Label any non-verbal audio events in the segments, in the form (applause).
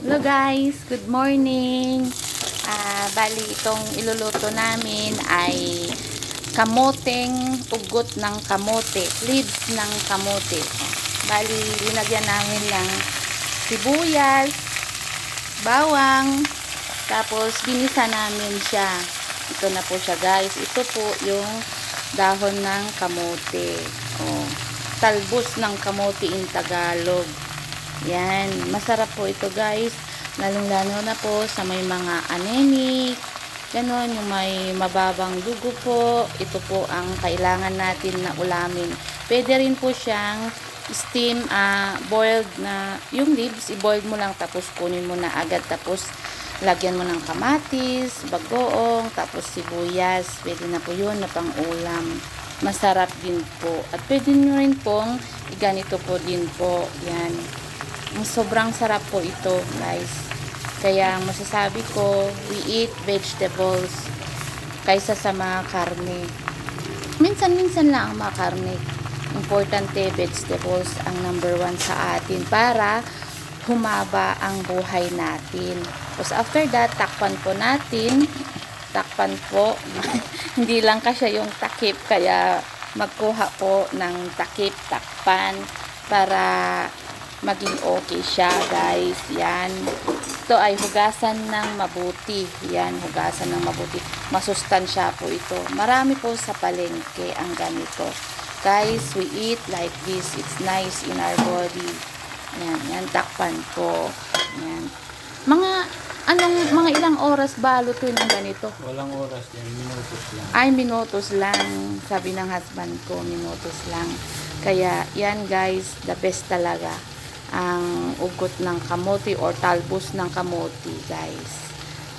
Hello guys, good morning. Ah, bali itong iluluto namin ay kamoteng ugot ng kamote, leaves ng kamote. Bali, linagyan namin ng sibuyas, bawang, tapos ginisa namin siya. Ito na po siya guys. Ito po yung dahon ng kamote. Oh, talbos ng kamote in Tagalog. Yan, masarap po ito guys. Lalong-lalo na po sa may mga anemic, ganon, yung may mababang dugo po. Ito po ang kailangan natin na ulamin. Pwede rin po siyang steam, ah, boiled na, yung leaves, i-boiled mo lang tapos kunin mo na agad. Tapos lagyan mo ng kamatis, bagoong, tapos sibuyas. Pwede na po yun na pang ulam. Masarap din po. At pwede nyo rin pong iganito po din po. Yan. Ang sobrang sarap po ito, guys. Kaya masasabi ko, we eat vegetables kaysa sa mga karne. Minsan-minsan lang ang mga karne. Importante, vegetables ang number one sa atin para humaba ang buhay natin. Tapos after that, takpan po natin. Takpan po. (laughs) Hindi lang kasi yung takip, kaya magkuha po ng takip, takpan para maging okay siya guys. Yan. Ito ay hugasan ng mabuti. Yan hugasan ng mabuti. Masustansya po ito. Marami po sa palengke ang ganito. Guys we eat like this. It's nice in our body. Yan yan. Takpan po. Yan. Mga anong mga ilang oras balutin ang ganito? Walang oras yan, minutos lang. ay minutos lang. Sabi ng husband ko minutos lang. Kaya yan guys. The best talaga ang ugot ng kamote or talbos ng kamote guys.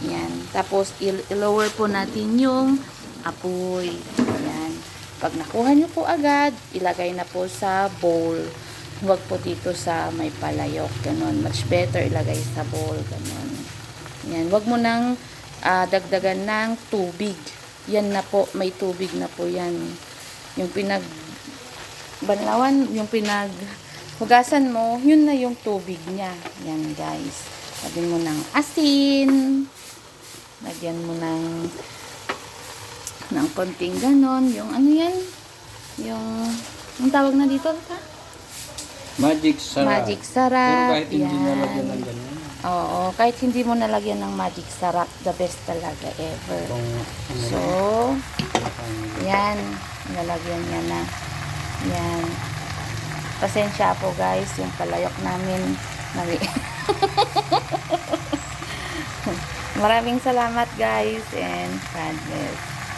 Yan. Tapos il- i-lower po natin yung apoy. Yan. Pag nakuha nyo po agad ilagay na po sa bowl. Huwag po dito sa may palayok ganon much better ilagay sa bowl ganon yan. Wag mo nang ah, dagdagan ng tubig. Yan na po may tubig na po yan. Yung pinag banlawan yung pinag hugasan mo yun na yung tubig niya yan guys lagyan mo ng asin lagyan mo ng ng konting ganon yung ano yan yung yung tawag na dito ka? Magic sarap. magic Pero sarap kahit hindi yan. nalagyan ng ganyan. oo kahit hindi mo nalagyan ng magic sarap the best talaga ever ano so Yan, nalagyan niya na. Yan. Pasensya po guys, yung palayok namin mali. (laughs) Maraming salamat guys and God.